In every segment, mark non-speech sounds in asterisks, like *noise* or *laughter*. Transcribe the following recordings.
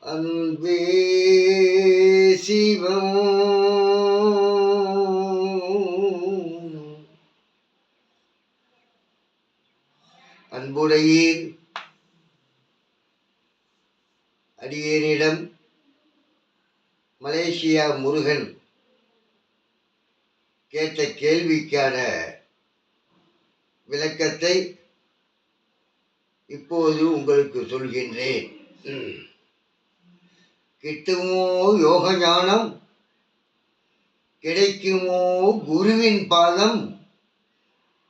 அன்பே சிவம். அன்புடையீர் அடியேனிடம் மலேசியா முருகன் கேட்ட கேள்விக்கான விளக்கத்தை இப்போது உங்களுக்கு சொல்கின்றேன். கிட்டுமோ யோக ஞானம் கிடைக்குமோ குருவின் பாதம்?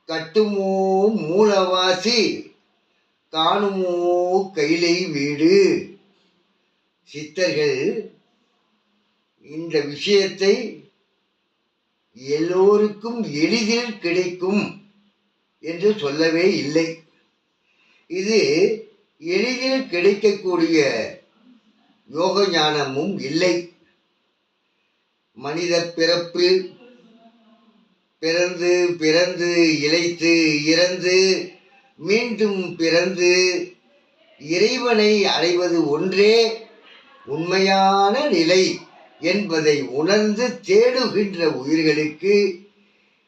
கட்டுமோ மூலவாசி? காணுமோ கைலை வீடு? சித்தர்கள் இந்த விஷயத்தை எல்லோருக்கும் எளிதில் கிடைக்கும் என்று சொல்லவே இல்லை. இது எளிதில் கிடைக்கக்கூடிய யோக ஞானமும் இல்லை. மனித பிறப்பு பிறந்து பிறந்து இழைத்து இறந்து மீண்டும் பிறந்து இறைவனை அடைவது ஒன்றே உண்மையான நிலை என்பதை உணர்ந்து தேடுகின்ற உயிர்களுக்கு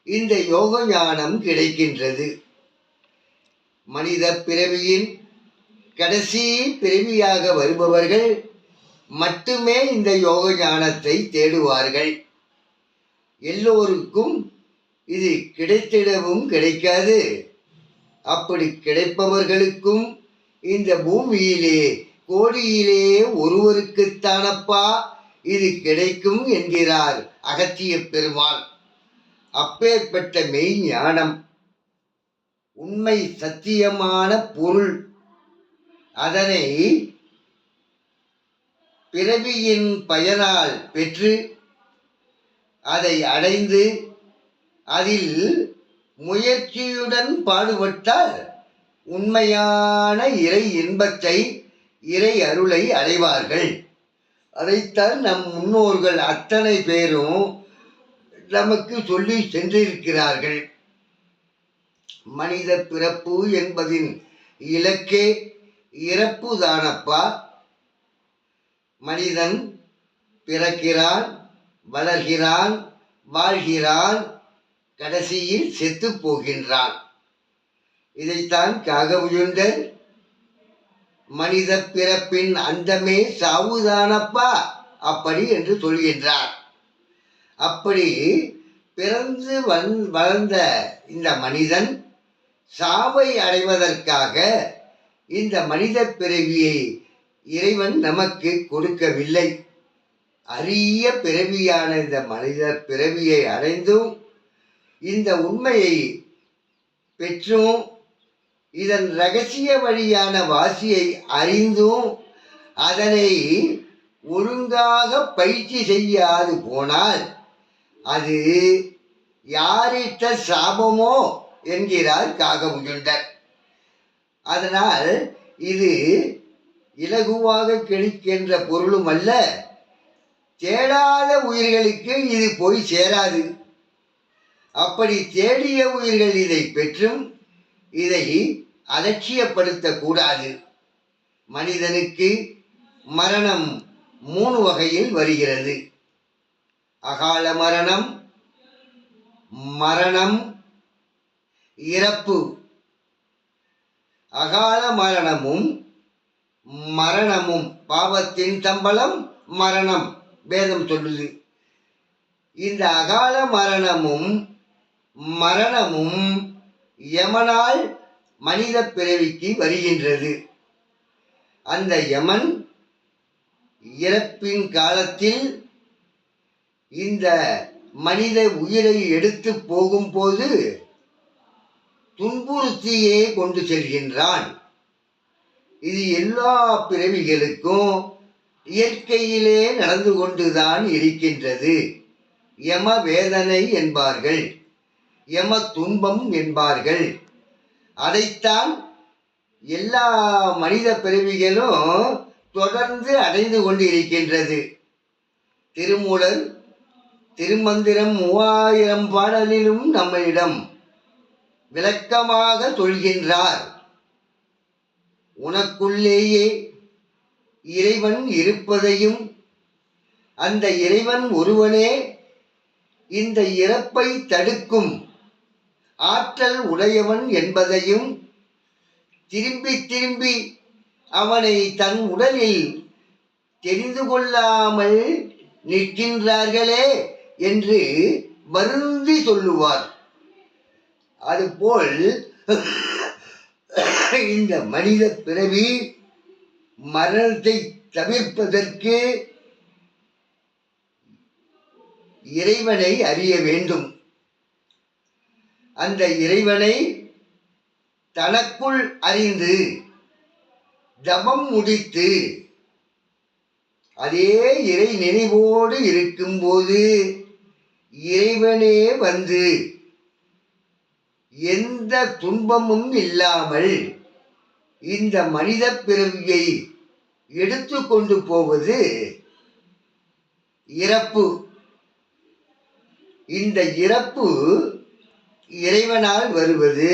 இந்த யோக ஞானம் கிடைக்கின்றது. மனித பிறவியின் கடைசி பிறவியாக வருபவர்கள் மட்டுமே இந்த யோக ஞானத்தை தேடுவார்கள். எல்லோருக்கும் இது கிடைத்திடவும் கிடைக்காது. அப்படி கிடைப்பவர்களுக்கும் இந்த பூமியிலே கோடியிலே ஒருவருக்குத்தானப்பா இது கிடைக்கும் என்கிறார் அகத்திய பெருமாள் அப்பேற்பட்ட மெய் ஞானம் உண்மை சத்தியமான பொருள் அதனை பிறவியின் பயனால் பெற்று அதை அடைந்து அதில் முயற்சியுடன் பாடுபட்டால் உண்மையான இறை இன்பத்தை இறை அருளை அடைவார்கள். அதைத்தான் நம் முன்னோர்கள் அத்தனை பேரும் நமக்கு சொல்லி சென்றிருக்கிறார்கள். மனித பிறப்பு என்பதின் இலக்கே இறப்பு தானப்பா மனிதன் பிறக்கிறான் வளர்கிறான் வாழ்கிறான் கடைசியில் செத்து போகின்றான். இதைத்தான் காகவுயுண்டர் மனித பிறப்பின் அந்தமே சாவுதானப்பா அப்படி என்று சொல்கின்றார். அப்படி பிறந்து வந் வளர்ந்த இந்த மனிதன் சாவை அடைவதற்காக இந்த மனித பிறவியை இறைவன் நமக்கு கொடுக்கவில்லை. அரிய பிறவியான இந்த மனித பிறவியை அடைந்தும் இந்த உண்மையை பெற்றும் இதன் ரகசிய வழியான வாசியை அறிந்தும் அதனை ஒழுங்காக பயிற்சி செய்யாது போனால் அது யாரிட்ட சாபமோ என்கிறார் காகமுகுண்டர் அதனால் இது இலகுவாக கிடைக்கின்ற பொருளும் அல்ல தேடாத உயிர்களுக்கு இது போய் சேராது. அப்படி தேடிய உயிர்கள் இதை பெற்றும் இதை அலட்சியப்படுத்தக்கூடாது. மனிதனுக்கு மரணம் மூணு வகையில் வருகிறது. அகால மரணம் மரணம் இறப்பு. அகால மரணமும் மரணமும் பாவத்தின் சம்பளம் மரணம் வேதம் சொல்லுது. இந்த அகால மரணமும் மரணமும் யமனால் மனித பிறவிக்கு வருகின்றது. அந்த யமன் இறப்பின் காலத்தில் இந்த மனித உயிரை எடுத்து போகும்போது துன்புறுத்தியே கொண்டு செல்கின்றான். இது எல்லா பிறவிகளுக்கும் இயற்கையிலே நடந்து கொண்டுதான் இருக்கின்றது. யம வேதனை என்பார்கள். யம துன்பம் என்பார்கள். அதைத்தான் எல்லா மனித பிறவிகளும் தொடர்ந்து அடைந்து கொண்டு இருக்கின்றது திருமூலர் திருமந்திரம் மூவாயிரம் பாடலிலும் நம்மிடம் விளக்கமாக சொல்கின்றார். உனக்குள்ளேயே இறைவன் இருப்பதையும் அந்த இறைவன் ஒருவனே இந்த இறப்பை தடுக்கும் ஆற்றல் உடையவன் என்பதையும் திரும்பி திரும்பி அவனை தன் உடலில் தெரிந்து கொள்ளாமல் நிற்கின்றார்களே என்று வருந்தி சொல்லுவார். அதுபோல் *laughs* இந்த மனித பிறவி மரணத்தை தவிர்ப்பதற்கு இறைவனை அறிய வேண்டும். அந்த இறைவனை தனக்குள் அறிந்து தவம் முடித்து அதே இறை நினைவோடு இருக்கும்போது இறைவனே வந்து எந்த துன்பமும் இல்லாமல் இந்த மனித பிறவியை எடுத்து கொண்டு போவது இறப்பு. இந்த இறப்பு இறைவனால் வருவது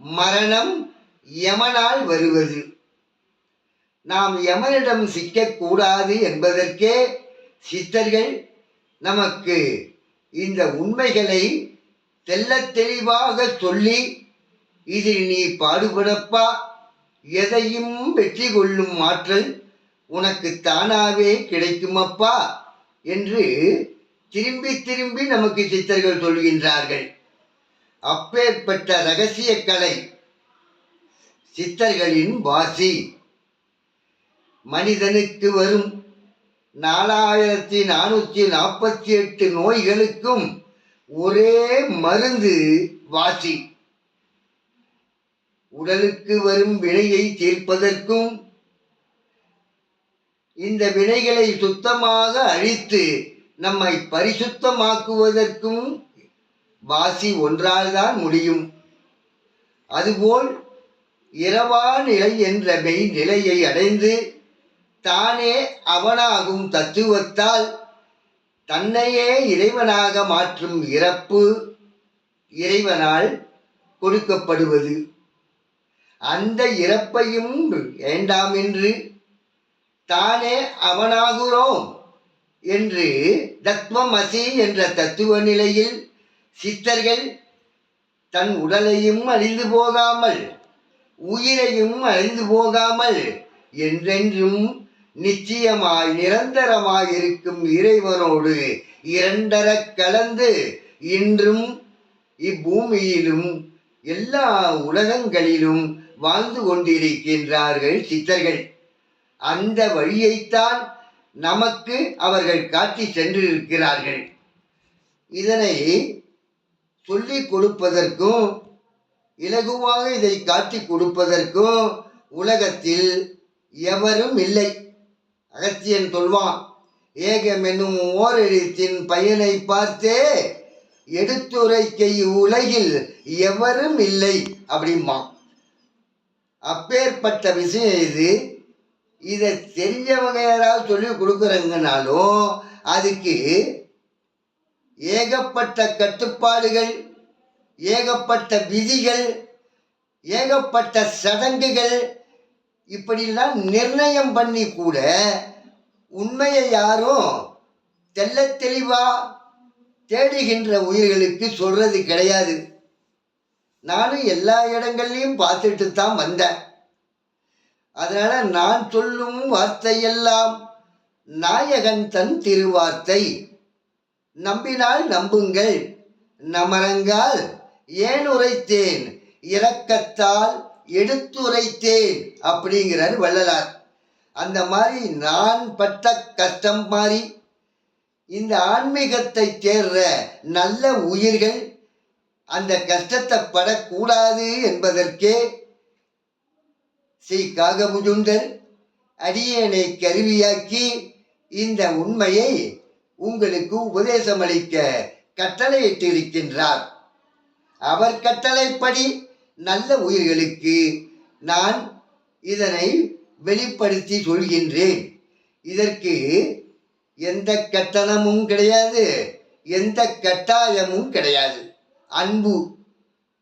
மரணம் யமனால் வருவது. நாம் யமனிடம் சிக்கக்கூடாது என்பதற்கே சித்தர்கள் நமக்கு இந்த உண்மைகளை தெல்ல தெளிவாக சொல்லி இதில் நீ பாடுபடப்பா. எதையும் வெற்றி கொள்ளும் ஆற்றல் உனக்கு தானாவே கிடைக்குமப்பா என்று திரும்பி திரும்பி நமக்கு சித்தர்கள் சொல்கின்றார்கள். அப்பேற்பட்ட ரகசிய கலை சித்தர்களின் வாசி. மனிதனுக்கு வரும் நாலாயிரத்தி நானூற்றி நாற்பத்தி எட்டு நோய்களுக்கும் ஒரே மருந்து வாசி. உடலுக்கு வரும் வினையை தீர்ப்பதற்கும் இந்த வினைகளை சுத்தமாக அழித்து நம்மை பரிசுத்தமாக்குவதற்கும் வாசி ஒன்றால்தான் முடியும். அதுபோல் இரவா நிலை என்ற மெய் நிலையை அடைந்து தானே அவனாகும் தத்துவத்தால் தன்னையே இறைவனாக மாற்றும் இறப்பு இறைவனால் கொடுக்கப்படுவது. அந்த இறப்பையும் வேண்டாம் என்று தானே அவனாகிறோம் என்று தத்வமசி என்ற தத்துவ நிலையில் சித்தர்கள் தன் உடலையும் அழிந்து போகாமல் உயிரையும் அழிந்து போகாமல் என்றென்றும் நிச்சயமாய் நிரந்தரமாய் இருக்கும் இறைவனோடு இரண்டர கலந்து இன்றும் இப்பூமியிலும் எல்லா உலகங்களிலும் வாழ்ந்து கொண்டிருக்கின்றார்கள் சித்தர்கள். அந்த வழியைத்தான் நமக்கு அவர்கள் காட்டி சென்றிருக்கிறார்கள். இதனை சொல்லிக் கொடுப்பதற்கும் இலகுவாக இதை காட்டி கொடுப்பதற்கும் உலகத்தில் எவரும் இல்லை. அகத்தியன் சொல்வான் ஏகம் என்னும் ஓரெழுத்தின் பயனை பார்த்தே எடுத்துரைக்கை உலகில் எவரும் இல்லை அப்படிம்பான். அப்பேற்பட்ட விஷயம் இது. இதை தெரிஞ்சவங்க யாராவது சொல்லி கொடுக்குறாங்கனாலும் அதுக்கு ஏகப்பட்ட கட்டுப்பாடுகள் ஏகப்பட்ட விதிகள் ஏகப்பட்ட சடங்குகள் இப்படிலாம் நிர்ணயம் பண்ணி கூட உண்மையை யாரும் தெள்ளத் தெளிவா தேடுகின்ற உயிர்களுக்கு சொல்றது கிடையாது. நானும் எல்லா இடங்கள்லையும் பார்த்துட்டு தான் வந்தேன். அதனால நான் சொல்லும் வார்த்தையெல்லாம் நாயகன் தன் திருவார்த்தை. நம்பினால் நம்புங்கள் நமரங்கால் ஏன் உரைத்தேன் இரக்கத்தால் எடுத்துரைத்தேன். அப்படிங்கிறார் வள்ளலார். அந்த மாதிரி நான் பட்ட கஷ்டம் மாதிரி இந்த ஆன்மீகத்தை தேர்ற நல்ல உயிர்கள் அந்த கஷ்டத்தை படக்கூடாது என்பதற்கே ஸ்ரீ காகபுஜுண்டர் அடியனை கருவியாக்கி இந்த உண்மையை உங்களுக்கு உபதேசமளிக்க கட்டளையிட்டிருக்கின்றார். அவர் கட்டளைப்படி நல்ல உயிர்களுக்கு நான் இதனை வெளிப்படுத்தி சொல்கின்றேன். இதற்கு எந்த கட்டணமும் கிடையாது எந்த கட்டாயமும் கிடையாது. அன்பு.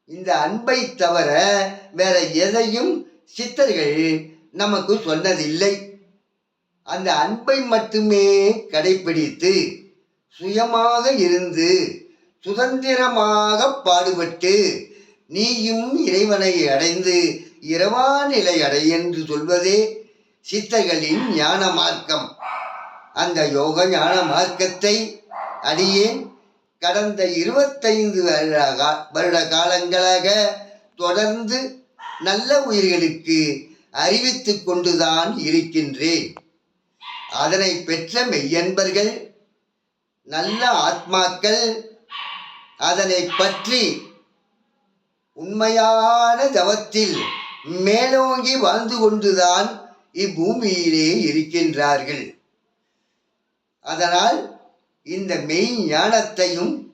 இந்த அன்பை தவிர வேற எதையும் சித்தர்கள் நமக்கு சொன்னதில்லை. அந்த அன்பை மட்டுமே கடைப்பிடித்து சுயமாக இருந்து சுதந்திரமாக பாடுபட்டு நீயும் இறைவனை அடைந்து இரவா நிலை அடை என்று சொல்வதே சித்தர்களின் ஞான மார்க்கம் அந்த யோக ஞான மார்க்கத்தை அடியேன் கடந்த இருபத்தைந்து வருட கா- வருட காலங்களாக தொடர்ந்து நல்ல உயிர்களுக்கு அறிவித்துக் கொண்டுதான் இருக்கின்றேன். அதனை பெற்ற மெய்யன்பர்கள் நல்ல ஆத்மாக்கள் அதனை பற்றி உண்மையான தவத்தில் மேலோங்கி வாழ்ந்து கொண்டுதான் இப்பூமியிலே இருக்கின்றார்கள். அதனால் இந்த மெய் ஞானத்தையும்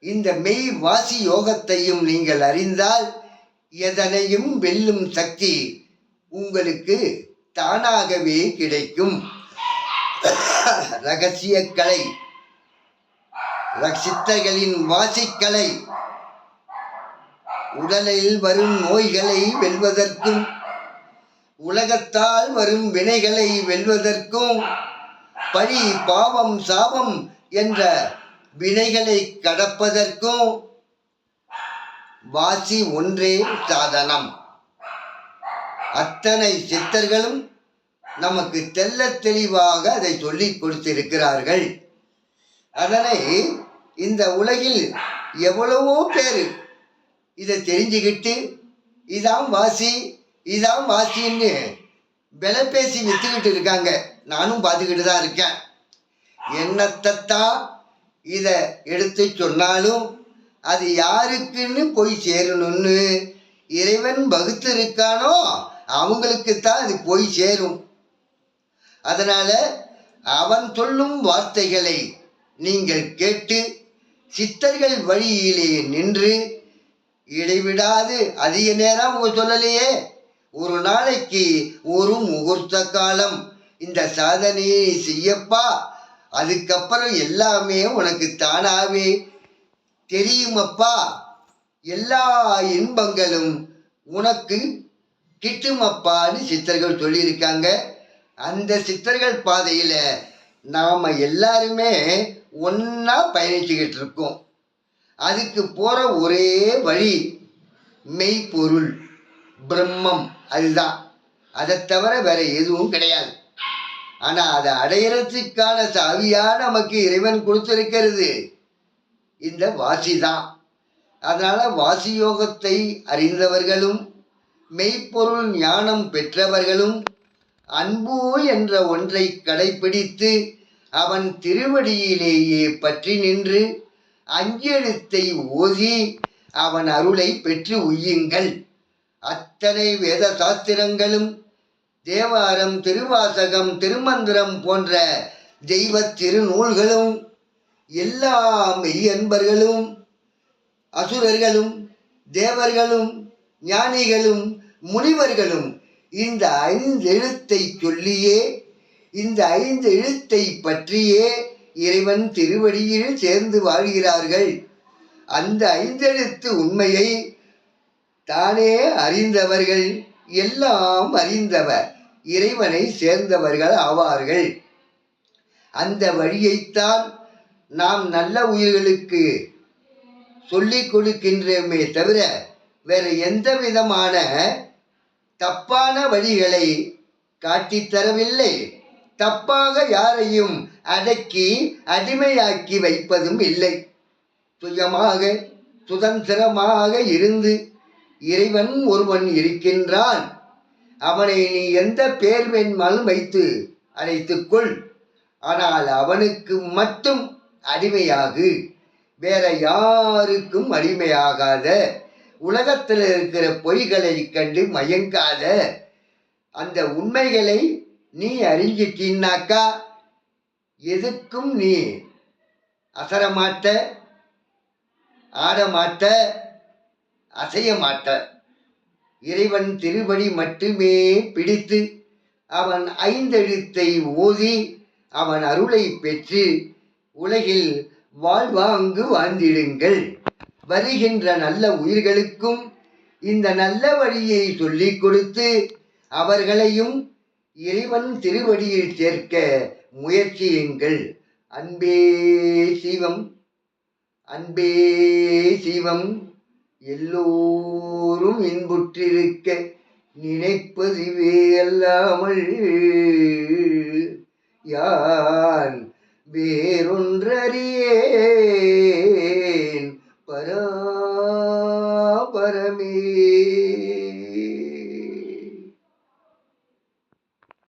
இந்த மெய் வாசி யோகத்தையும் நீங்கள் அறிந்தால் எதனையும் வெல்லும் சக்தி உங்களுக்கு தானாகவே கிடைக்கும். ரகசிய கலை சித்தர்களின் வாசிக்கலை உடலில் வரும் நோய்களை வெல்வதற்கும் உலகத்தால் வரும் வினைகளை வெல்வதற்கும் பழி பாவம் சாபம் என்ற வினைகளை கடப்பதற்கும் வாசி ஒன்றே சாதனம். அத்தனை சித்தர்களும் நமக்கு தெள்ளத் தெளிவாக அதை சொல்லிக் கொடுத்திருக்கிறார்கள். அதனை இந்த உலகில் எவ்வளவோ பேர் இதை தெரிஞ்சுக்கிட்டு இதான் வாசி இதான் வாசின்னு விலை பேசி விற்றுக்கிட்டு இருக்காங்க. நானும் பார்த்துக்கிட்டு தான் இருக்கேன். என்னத்தைத்தான் இதை எடுத்து சொன்னாலும் அது யாருக்குன்னு போய் சேரணும்னு இறைவன் வகுத்து இருக்கானோ அவங்களுக்கு தான் அது போய் சேரும். அதனால் அவன் சொல்லும் வார்த்தைகளை நீங்கள் கேட்டு சித்தர்கள் வழியிலே நின்று இடைவிடாது. அதிக நேரம் அவங்க சொல்லலையே. ஒரு நாளைக்கு ஒரு முகூர்த்த காலம். இந்த சாதனையை செய்யப்பா. அதுக்கப்புறம் எல்லாமே உனக்கு தானாவே தெரியுமப்பா. எல்லா இன்பங்களும் உனக்கு கிட்டுமப்பான்னு சித்தர்கள் சொல்லியிருக்காங்க. அந்த சித்தர்கள் பாதையில் நாம் எல்லாருமே ஒன்றா பயணிச்சுக்கிட்டு இருக்கோம். அதுக்கு போகிற ஒரே வழி மெய்ப்பொருள் பிரம்மம். அதுதான். அதை தவிர வேற எதுவும் கிடையாது. ஆனால் அதை அடையிறதுக்கான சாவியா நமக்கு இறைவன் கொடுத்திருக்கிறது. இந்த வாசி தான். அதனால வாசி யோகத்தை அறிந்தவர்களும் மெய்ப்பொருள் ஞானம் பெற்றவர்களும் அன்பு என்ற ஒன்றை கடைப்பிடித்து அவன் திருவடியிலேயே பற்றி நின்று அஞ்செழுத்தை ஓதி அவன் அருளை பெற்று உய்யுங்கள். அத்தனை வேத சாஸ்திரங்களும் தேவாரம் திருவாசகம் திருமந்திரம் போன்ற தெய்வ திருநூல்களும் எல்லா மெய்யன்பர்களும் அசுரர்களும் தேவர்களும் ஞானிகளும் முனிவர்களும் இந்த ஐந்து எழுத்தை சொல்லியே இந்த ஐந்து எழுத்தை பற்றியே இறைவன் திருவடியில் சேர்ந்து வாழ்கிறார்கள். அந்த ஐந்தெழுத்து உண்மையை தானே அறிந்தவர்கள் எல்லாம் அறிந்தவர் இறைவனை சேர்ந்தவர்கள் ஆவார்கள். அந்த வழியைத்தான் நாம் நல்ல உயிர்களுக்கு சொல்லிக் கொடுக்கின்றோமே தவிர வேற எந்த விதமான தப்பான வழிகளை காட்டித்தரவில்லை தப்பாக யாரையும் அடக்கி அடிமையாக்கி வைப்பதும் இல்லை. சுயமாக சுதந்திரமாக இருந்து இறைவன் ஒருவன் இருக்கின்றான். அவனை நீ எந்த பேர் வேண்மாலும் வைத்து அழைத்துக்கொள் ஆனால் அவனுக்கு மட்டும் அடிமையாகு. வேற யாருக்கும் அடிமையாகாத. உலகத்தில் இருக்கிற பொய்களை கண்டு மயங்காத. அந்த உண்மைகளை நீ அறிஞ்சிட்டின்னாக்கா எதுக்கும் நீ அசரமாட்ட ஆடமாட்ட அசைய மாட்ட இறைவன் திருவடி மட்டுமே பிடித்து அவன் ஐந்தெழுத்தை ஓதி அவன் அருளை பெற்று உலகில் வாழ்வாங்கு வாழ்ந்திடுங்கள். வருகின்ற நல்ல உயிர்களுக்கும் இந்த நல்ல வழியை சொல்லிக் கொடுத்து அவர்களையும் இறைவன் திருவடியில் சேர்க்க முயற்சியுங்கள். அன்பே சிவம் அன்பே சிவம் எல்லோரும் இன்புற்றிருக்க நினைப்பதுவே அல்லாமல் யான் வேறொன்றறியேன். பரா